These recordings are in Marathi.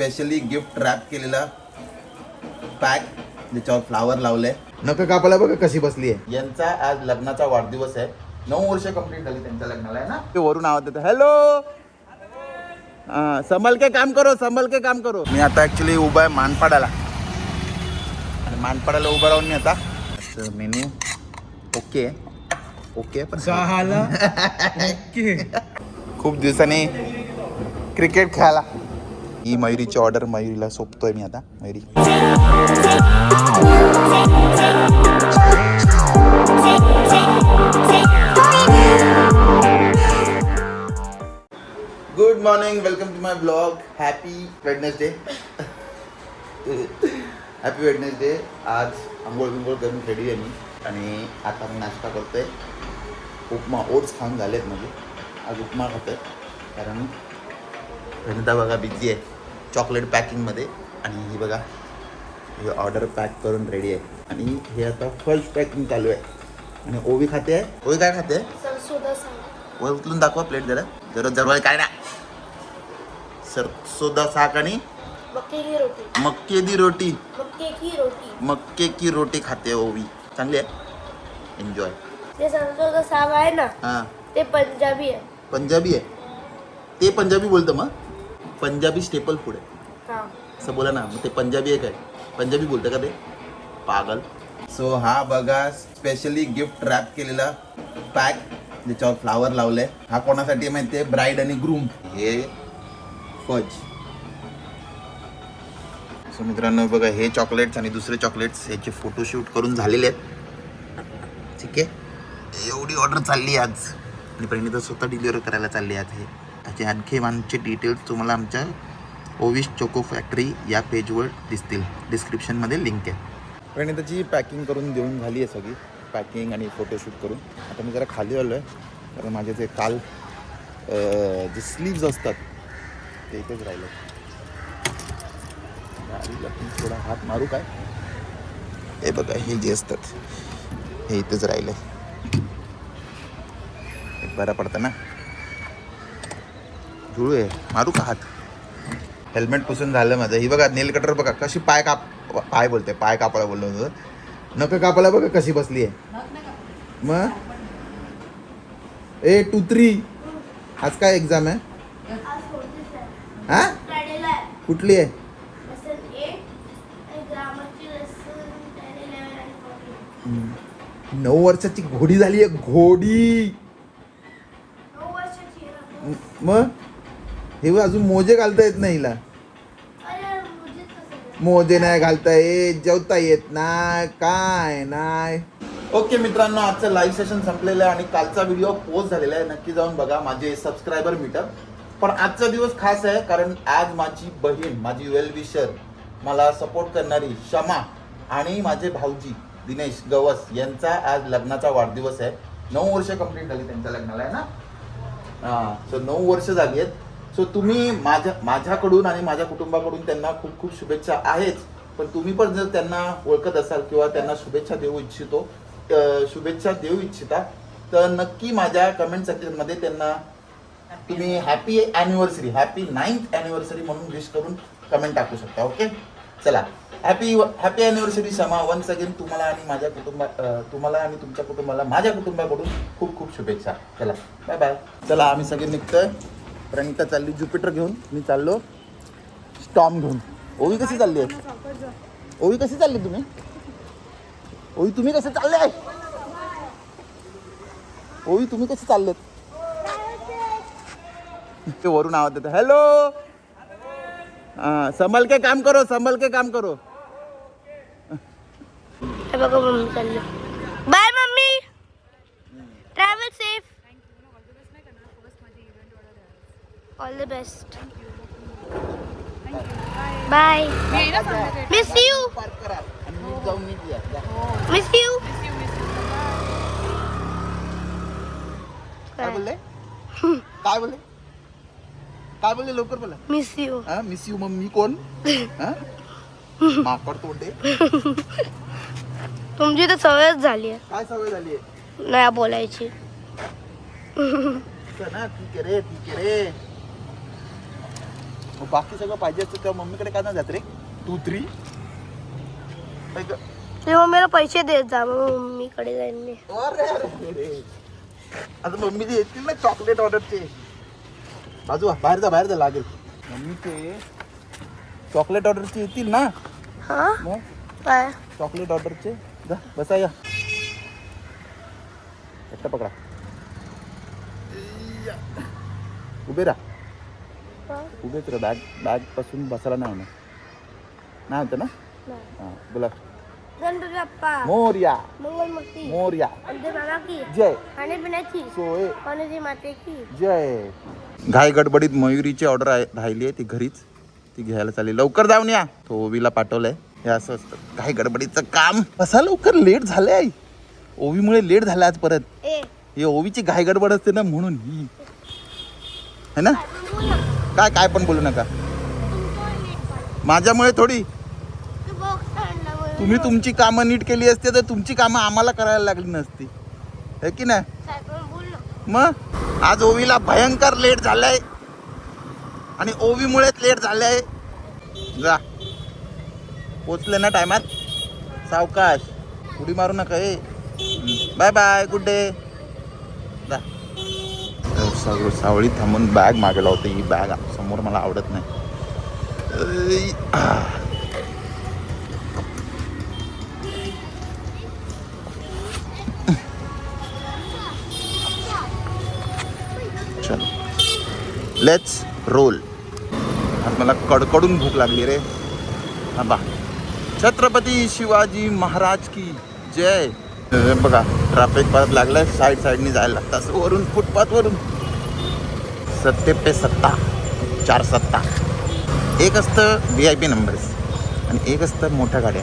स्पेशली गिफ्ट रॅप केलेला पॅक ज्याच्यावर फ्लावर लावले नका कापायला बघा कशी बसली आहे. यांचा आज लग्नाचा वाढदिवस आहे. नऊ वर्ष कंप्लीट झाली त्यांच्या लग्नाला आहे ना? ते वरून आवाज हॅलो संभल के काम करो संभल के काम करो. मी आता ऍक्च्युली उभा आहे मानपाडाला. आणि मानपाडाला उभा राहून मी आता मेन्यू ओके ओके पण खूप दिवसांनी क्रिकेट खेळायला. ही मयुरीची ऑर्डर मयुरीला सोपतोय मी आता Mayuri good morning welcome to my blog happy Wednesday happy Wednesday आज आंघोळ बिंघोळ करून रेडी आहे मी. आणि आता मी नाश्ता करतोय. उपमा ओट्स खाऊन झालेत म्हणजे आज उपमा खातोय. कारण प्रणिता बघा बिझी आहे. चॉकलेट पॅकिंगमध्ये आणि ही बघा ही ऑर्डर पॅक करून रेडी आहे. आणि हे आता फर्स्ट पॅकिंग चालू आहे. आणि ओवी खाते आहे? ओवी काय खाते? वर उचलून दाखवा प्लेट जरा. जरा जरवाय काय ना सरसोदा साक आणि मक्के दी रोटी. मक्के की रोटी. मक्के की रोटी. खाते ओवी. चांगली आहे? एन्जॉय ते सरसोदा साग आहे ना हां. ते पंजाबी आहे. पंजाबी आहे? ते पंजाबी बोलतं मग? पंजाबी स्टेपल फूड आहे. हा असं बोला ना मग ते पंजाबी आहे. काय पंजाबी बोलतं का ते? पागल. सो हा बघा स्पेशली गिफ्ट रॅप केलेला पॅक ज्याच्यावर फ्लावर लावलंय. हा कोणासाठी आहे माहिती आहे ब्राईड आणि ग्रूम हे फज सो मित्रांनो बघा हे चॉकलेट्स आणि दुसरे चॉकलेट्स याचे फोटोशूट करून झालेले आहेत. ठीक आहे? एवढी ऑर्डर चालली आहे आज. आणि प्रणिता स्वतः डिलिव्हर करायला चालली आहे आज हे. त्याचे आणखी आमचे डिटेल्स तुम्हाला आमच्या ओविश चोको फॅक्टरी या पेजवर दिसतील. डिस्क्रिप्शनमध्ये लिंक आहे. प्रणिताची पॅकिंग करून देऊन झाली आहे सगळी पॅकिंग आणि फोटोशूट करून आता मी जरा खाली आलो आहे कारण माझे जे काल जे स्लीव्ज असतात ते इथेच राहिले. गाडीला थोडा हात मारू काय? हे बघा हे जे असतात हे इथेच राहिले. एक बरं पडतं ना? जुळू आहे. मारू का हात? हेल्मेट पुसून झालं माझं. ही बघा नेल कटर बघा कशी पाय काप पाय बोलते पाय कापायला बोललो होतं. नख कापायला बघा कशी बसली आहे. मग? ए टू थ्री आज काय एक्झाम आहे? हा? कुठली आहे? नऊ वर्षाची घोडी झाली आहे घोडी. मग? हे अजून मोजे घालता येत नाही हिला. मोजे नाही घालता येत जेवता येत नाही काय नाही. ओके मित्रांनो आजचं लाईव्ह सेशन संपलेलं आहे आणि कालचा व्हिडिओ पोस्ट झालेला आहे. नक्की जाऊन बघा माझे सबस्क्रायबर मीटर पण आजचा दिवस खास आहे कारण आज माझी बहीण माझी वेल विशर मला सपोर्ट करणारी क्षमा आणि माझे भाऊजी दिनेश गवस यांचा आज लग्नाचा वाढदिवस आहे. नऊ वर्ष कंप्लीट झाली त्यांच्या लग्नाला आहे ना? हां सो नऊ वर्ष झाली आहेत. सो तुम्ही माझ्या माझ्याकडून आणि माझ्या कुटुंबाकडून त्यांना खूप खूप शुभेच्छा आहेच पण तुम्ही पण जर त्यांना ओळखत असाल किंवा त्यांना शुभेच्छा देऊ इच्छितो शुभेच्छा देऊ इच्छिता तर नक्की माझ्या कमेंट सेक्शनमध्ये त्यांना तुम्ही happy anniversary happy ninth anniversary म्हणून विश करून कमेंट टाकू शकता ओके चला happy happy anniversary Shama once again तुम्हाला आणि माझ्या कुटुंबा तुम्हाला आणि तुमच्या कुटुंबाला माझ्या कुटुंबाकडून खूप खूप शुभेच्छा. चला बाय बाय चला आम्ही सगळे निघतोय. प्रणिता चालली ज्युपिटर घेऊन मी चाललो स्टॉम घेऊन. ओवी कशी चालली आहे? ओवी कशी चालली तुम्ही? ओवी तुम्ही कसे चालले ओवी तुम्ही कसे चाललेत? ते वरून आवाज देतो. हॅलो हां संभल के काम करो संभल के काम करो. Bye mummy travel safe all the best bye miss you. Miss you काय बोलले? काय बोलले? काय बोलले लवकर बोला. मिस यू हा मिस यू मग मी कोण? हा? माकड तोंडे. तुमची तर सवयच झाली आहे. काय सवय झाली आहे? नाही बोलायची. ना ठीक आहे रे ठीक आहे रे. मग बाकी सगळं पाहिजे असतं तेव्हा मम्मीकडे काय नाही जात रे? टू थ्री ते मम्मीला पैसे देत जा मग मम्मीकडे जाईन मी. आता मम्मीचे येतील ना चॉकलेट ऑर्डरचे बाजू बाहेर जा बाहेर जा लागेल. मम्मीचे चॉकलेट ऑर्डरचे येतील ना? हा? मग? काय? चॉकलेट ऑर्डरचे जा बसा या. एकटा पकडा. उभे राहा? उभेच राहा बॅग बॅगपासून बसायला नाही होणार. नाही होतं ना. हां बोला. गणपती बाप्पा. मोर्या. मंगलमूर्ती. मोर्या. आमच्या बाबा की. जय. खाण्यापिण्याची. सोय. पाण्याची मातेची. जय. घाई गडबडीत मयुरीची ऑर्डर आहे राहिली आहे ती घरीच. ती घ्यायला चालली. लवकर जाऊन या. तो ओवीला पाठवलंय. हे असं असतं. घाई गडबडीचं काम. कसा लवकर लेट झालंय. ओवीमुळे लेट झालं आज परत. ए. हे ओवीची घाई गडबड असते ना म्हणून ही. है ना? काय काय पण बोलू नका. माझ्यामुळे थोडी. तुम्ही तुमची कामं नीट केली असते तर तुमची कामं आम्हाला करायला लागली नसती. है की नाही? मग? आज ओवीला भयंकर लेट झालाय. आणि ओवीमुळेच लेट झालंय. जा. पोचले ना टायमात सावकाश. उडी मारू नका ए. बाय बाय गुड डे सावळी सावळी थांबून बॅग मागवला होता. ही बॅग समोर मला आवडत नाही. चल. लेट्स रोल आज मला कडकडून भूक लागली रे. हा बा. छत्रपती शिवाजी महाराज की जय. बघा ट्रॅफिक परत लागलाय. साईड साईडनी जायला लागतं. असं वरून फुटपाथ वरून. सत्ते पे सत्ता चार सत्ता. एक असतं व्ही आय पी नंबर्स आणि एक असतं मोठ्या गाड्या.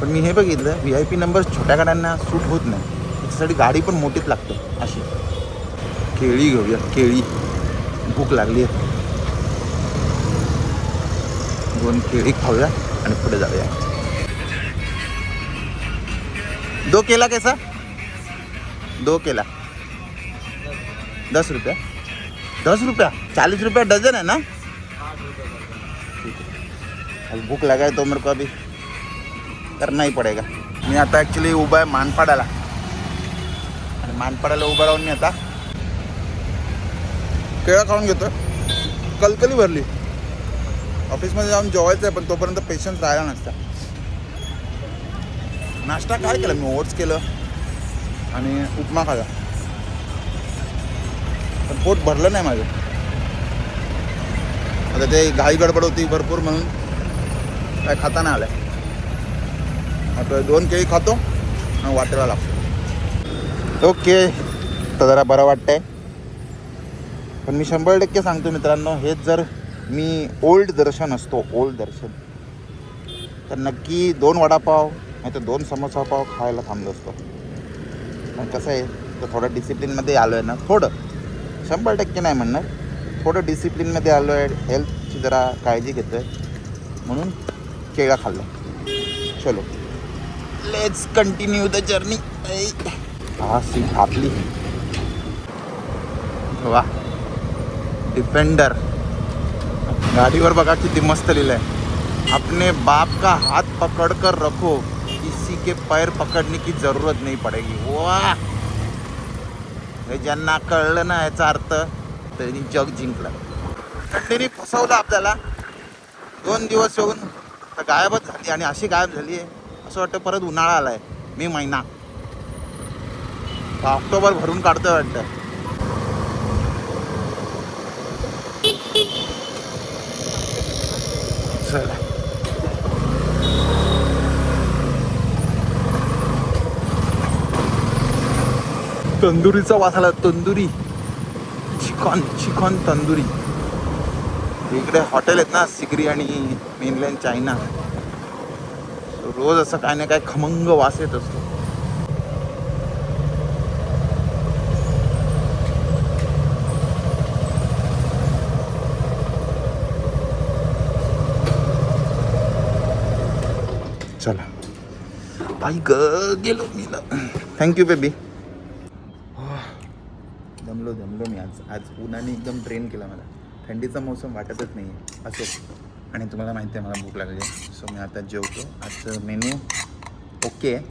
पण मी हे बघितलं व्ही आय पी नंबर्स छोट्या गाड्यांना सूट होत नाही. त्याच्यासाठी गाडी पण मोठीच लागते अशी. केळी घेऊया केळी. भूक लागली आहे. दोन केळी खाऊया आणि पुढे जाऊया. दो केला कैसा? दो केला. दस रुपया. दस रुपया चालीस रुपया डजन है ना? ठीक अब भूख लगा है तो मेरे को अभी करना ही पडेगा। मी आता ॲक्च्युली उभा आहे मानपाडाला। आणि मानपाडाला उभा राहून मी आता। केळं खाऊन घेतो। कलकली भरली। ऑफिसमध्ये जाऊन जेवायचं आहे पण तोपर्यंत पेशन्स राहिला नसता। नाश्ता काय केला? मी ओट्स केलं आणि उपमा खाला पण पोट भरलं नाही माझं. आता ते घाई गडबड होती भरपूर म्हणून काय खाता नाही आलं आता दोन केळी खातो आणि वाटेला लागतो. ओके तर जरा बरं वाटतंय. पण मी शंभर टक्के सांगतो मित्रांनो हेच जर मी ओल्ड दर्शन असतो ओल्ड दर्शन तर नक्की दोन वडापाव नाही तर दोन समोसा पाव खायला थांबलो असतो. पण कसं आहे तर थोडं डिसिप्लिनमध्ये आलो आहे ना थोडं. शंभर टक्के नाही म्हणणार. थोडं डिसिप्लिनमध्ये आलो आहे हेल्थची जरा काळजी घेतो आहे म्हणून केळा खाल्लं. चलो. लेट्स कंटिन्यू द जर्नी हा सीट आपली. वा. डिफेंडर गाडीवर बघा किती मस्त लिहिलं आहे अपने बाप का हाथ पकड़ कर रखो. किसी के पैर पकडने की ज़रूरत नहीं पडेगी. वा. हे ज्यांना कळलं ना याचा अर्थ त्यांनी जग जिंकलं. थंडीने फसवलं आपल्याला. दोन दिवस येऊन तर गायबच झाली आणि अशी गायब झाली आहे. असं वाटतं परत उन्हाळा आलाय मे महिना. ऑक्टोबर भरून काढतोय वाटतं. तंदुरीचा वास आला. तंदुरी. Chicken chicken tandoori. इकडे हॉटेल आहेत ना सिगरी आणि मेनलँड चायना. रोज असं काय ना काय खमंग वास येत असतो. चला. आई ग गेलो मी थँक्यू बेबी आज आज उन्हाने एकदम ट्रेन केला मला. थंडीचा मोसम वाटतच नाही असो. आणि तुम्हाला माहिती आहे मला भूक लागली आहे. सो मी आता जेवतो. आजचं मेनू ओके. आहे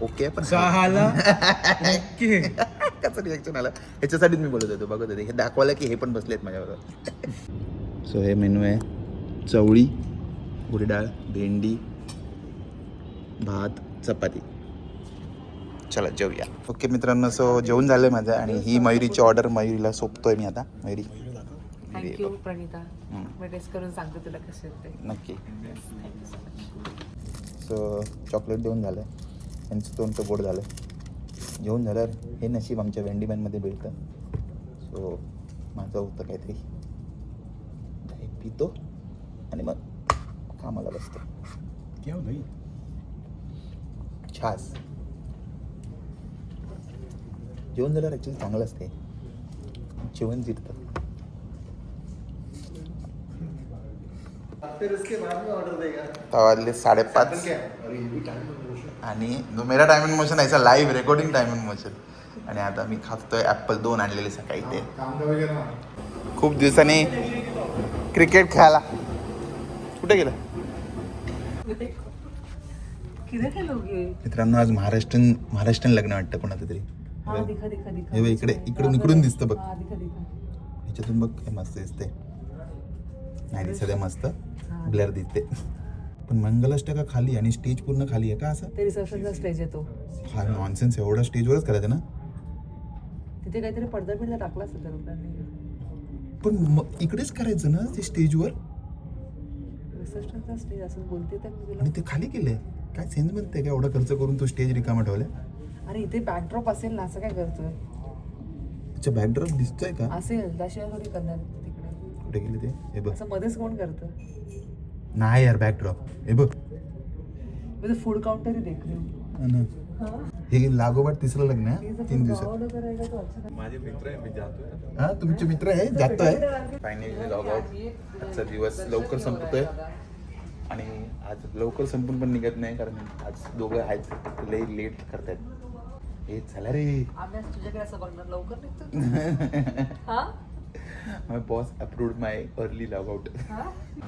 ओके आहे, पण कसं रिॲक्शन आलं? ह्याच्यासाठीच मी बोलत होतो बघत होते. हे दाखवायला की हे पण बसलेत माझ्याबरोबर. सो हे मेनू आहे. चवळी उडी डाळ भेंडी भात चपाती. चला जेवूया. ओके मित्रांनो सो जेवण झालं माझं आणि ही मयुरीची ऑर्डर मयुरीला सोपतोय मी आता. मयुरी. Thank you Pranita. हम्म. मी टेस्ट करून सांगते तुला कसे आहेत ते नक्की सो चॉकलेट देऊन झालं यांचं तोंडचं गोड झालं जेवण झालं हे नशीब आमच्या वेंडीमॅनमध्ये मिळतं. सो माझं होतं काहीतरी. काही पितो आणि मग कामाला बसतो. हो छास. जेवण झाल्यावर ॲक्च्युली चांगलं असते जेवण जिरतं. वाजले साडेपाच. आणि जो मेरा टाइम इन मोशन ऐसा live recording time in motion आणि आता मी खातोय ॲपल दोन आणलेले सकाळी ते. खूप दिवसांनी क्रिकेट खेळायला. कुठे गेलं? मित्रांनो आज महाराष्ट्रीयन महाराष्ट्रीयन लग्न वाटतं कोणाचं तरी. हा दिखा दिखा दिखा. हे बघ, इकडे इकडून इकडून दिसतं बघ. हा दिखा दिखा. ह्याच्यातून बघ हे मस्त दिसते नाही दिसत आहे मस्त. ब्लर दिसते पण मंगलाष्टका खाली आणि स्टेज पूर्ण खाली आहे का असं? ते रिसेप्शनचा स्टेज आहे तो हा नॉनसेन्स एवढा स्टेजवरच करायचं ना? तिथे काहीतरी पडदा बिडदा टाकला असेल त्या लोकांनी पण मग इकडेच करायचं ना ते स्टेजवर? रिसेप्शनचा स्टेज असं बोलते तर मी तुला. आणि ते खाली केलंय. काय सेन्स म्हणते का एवढा खर्च करून तो स्टेज रिकामा ठेवलाय? आणि इथे बॅकड्रॉप असेल ना असं काय करतोय? अच्छा बॅकड्रॉप दिसतोय का? असेल त्याशिवाय थोडी करणार तिकडे. कुठे गेले ते? हे बघ. असं मध्येच कोण करतं? नाही यार बॅकड्रॉप हे बघ. मी फूड काउंटर ही देख रही हूँ. हा ना. हे? लागोपाठ तिसरं लग्न आहे. तीन दिवसात. गावाला करायला तो अच्छा माझे मित्र आहे मी जातोय. हा तुमचे मित्र आहे? जातोय? फायनली लॉग आउट आजचा दिवस लवकर संपतोय. आणि आज लवकर संपून पण निघत नाही कारण आज दोघं आहेत लई लेट करतायत. हे चला रे. आम्ही आज तुझ्याकडे असं बघणार लवकर निघतो हा? My boss approved my early log out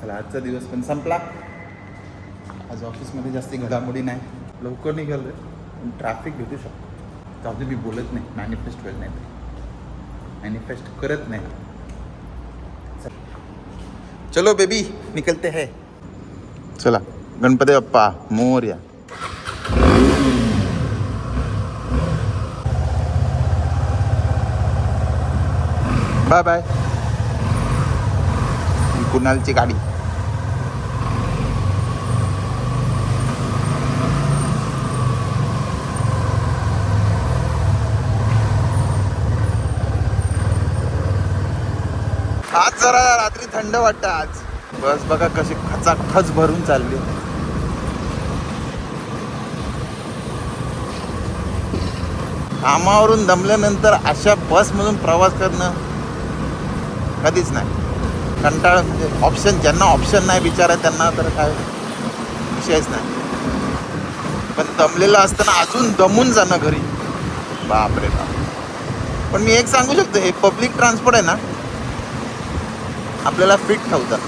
चला आजचा दिवस पण संपला. आज ऑफिसमध्ये जास्ती घडामोडी नाही. लवकर निघालं पण ट्रॅफिक भेटू शकतो. जाऊ मी बोलत नाही. मॅनिफेस्ट होईल नाही मॅनिफेस्ट करत नाही. चलो. बेबी निकलते है. चला. गणपती बाप्पा मोर्या. Bye bye. कुणालची गाडी. आज जरा रात्री थंड वाटतं आज. बस बघा कशी खचाखच भरून चालली. कामावरून दमल्यानंतर अशा बसमधून प्रवास करणं कधीच नाही. कंटाळ म्हणजे ऑप्शन ज्यांना ऑप्शन नाही बिचारा त्यांना तर काय विषयच नाही. पण दमलेलं असताना अजून दमून जाणं घरी. बापरे बाप. पण मी एक सांगू शकतो हे पब्लिक ट्रान्सपोर्ट आहे ना आपल्याला फिट ठेवतात.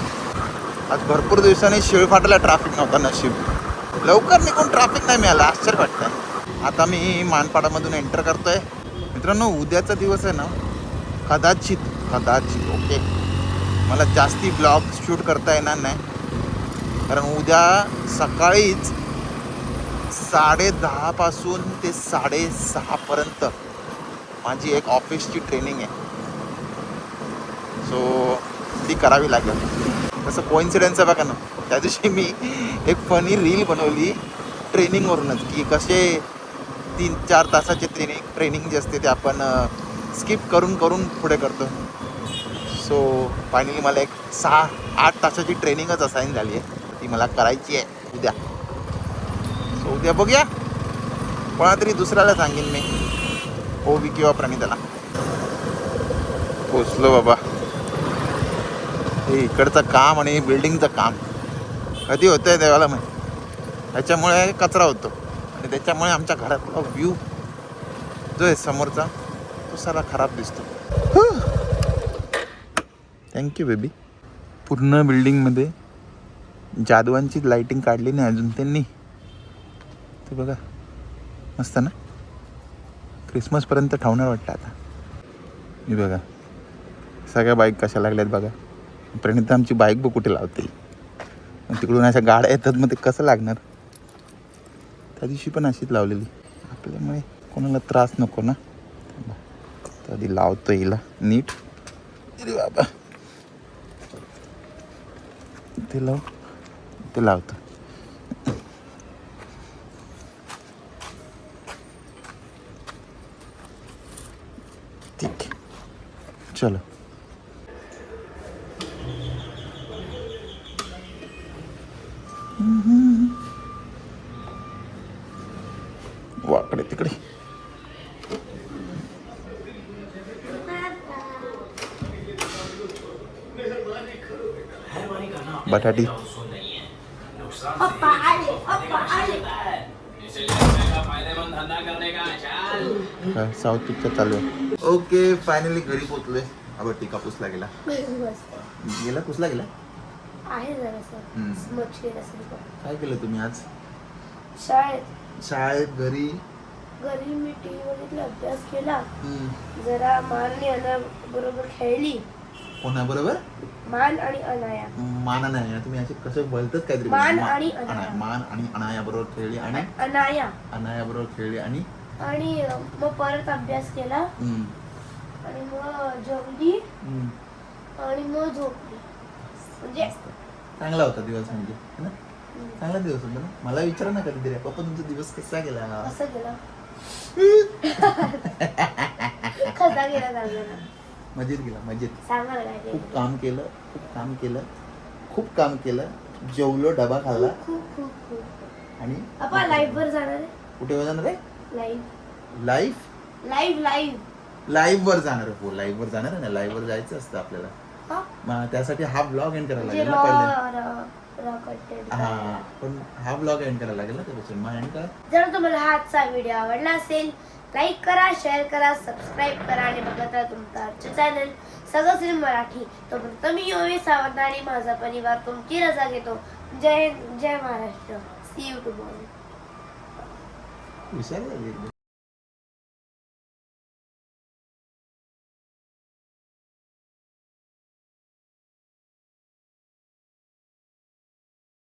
आज भरपूर दिवसांनी शिळफाटाला ट्रॅफिक नव्हता नशीब. लवकर निघून ट्रॅफिक नाही मिळालं आश्चर्य वाटतं आता मी मानपाडामधून एंटर करतोय. मित्रांनो उद्याचा दिवस आहे ना कदाचित कदाचित ओके. मला जास्ती ब्लॉग शूट करता येणार नाही. कारण उद्या सकाळीच साडे दहापासून ते साडेसहापर्यंत माझी एक ऑफिसची ट्रेनिंग आहे. सो ती करावी लागेल. तसं कोइन्सिडन्स आहे बघा ना. त्या दिवशी मी एक फनी रील बनवली ट्रेनिंगवरूनच की कसे तीन चार तासाचे ट्रेनिंग ट्रेनिंग जे असते ते आपण स्किप करून करून पुढे करतो. सो फायनली मला एक सहा आठ तासाची ट्रेनिंगच असाईन झाली आहे. ती मला करायची आहे. उद्या. सो उद्या बघूया. कोणातरी दुसऱ्याला सांगेन मी. हो, ओवी किंवा प्रणिताला. पोचलो बाबा. हे इकडचं काम आणि बिल्डिंगचं काम. कधी होतं आहे देवाला माहिती? त्याच्यामुळे कचरा होतो. आणि त्याच्यामुळे आमच्या घरातला व्ह्यू जो आहे समोरचा तो सारा खराब दिसतो. थँक्यू बेबी पूर्ण बिल्डिंगमध्ये जादवांची लाईटिंग काढली नाही अजून त्यांनी. ते बघा. मस्त ना? क्रिसमसपर्यंत ठेवणार वाटतं आता. मी बघा. सगळ्या बाईक कशा लागल्यात बघा. प्रणिता आमची बाईक बघ कुठे लावते. तिकडून अशा गाड्या येतात मग ते कसं लागणार? त्या दिवशी पण अशीच लावलेली. आपल्यामुळे कोणाला त्रास नको ना? आधी लावतो हिला. नीट. अरे बाबा. ते लाव. ते लावतो. ठीक. आहे चलो वाकडे तिकडे बटाटी. साऊथ पिक्चर चालू आहे. ओके फायनली घरी पोचलोय अगं टीका पुसला गेला. गेला पुसला गेला. काय केलं तुम्ही आज? शाळेत. शाळेत घरी? घरी मी टी व्ही बघितला अभ्यास केला. हम्म. जरा मान आणि बरोबर खेळली. कोणाबरोबर मान आणि अनाया. माना ना तुम्ही असे कसं बोलतात काहीतरी मान आणि अनाया. अनाया. मान आणि अनाया बरोबर खेळली आणि? अनाया. अनाया बरोबर खेळली आणि? आणि मग परत अभ्यास केला. आणि मग जेवली. आणि मग झोपली. म्हणजे चांगला होता दिवस म्हणजे है ना? चांगला दिवस होता ना? मला विचारा ना कधीतरी. पप्पा तुमचा दिवस कसा गेला? कसं गेला? कसा गेला ना मजेत गेला मजेत. काय खूप. काम केलं खूप काम केलं खूप काम केलं. जेवलो डबा खाल्ला. खूप खूप खूप आणि आपण लाईव्ह वर जाणार आहे? कुठे जाणार आहे? Live live live live live वर जाणार आहे. हो लाईव्ह वर जाणार आहे ना? लाईव्ह वर जायचं असतं आपल्याला. हा? त्यासाठी हा ब्लॉग एंड करायला लागेल ना पहिले. हा पण हा ब्लॉग एंड करायला लागेल ना त्यापासून मग एंड करा. जर तुम्हाला हा आजचा व्हिडिओ आवडला असेल लाईक करा शेअर करा सबस्क्राईब करा आणि बघत राहा तुमचा आजचे चॅनल सगळं सिनेम मराठी. तोपर्यंत मी योगी सावंत आणि माझा परिवार तुमची रजा घेतो. Jai Hind, Jai Maharashtra. See you tomorrow एकदम.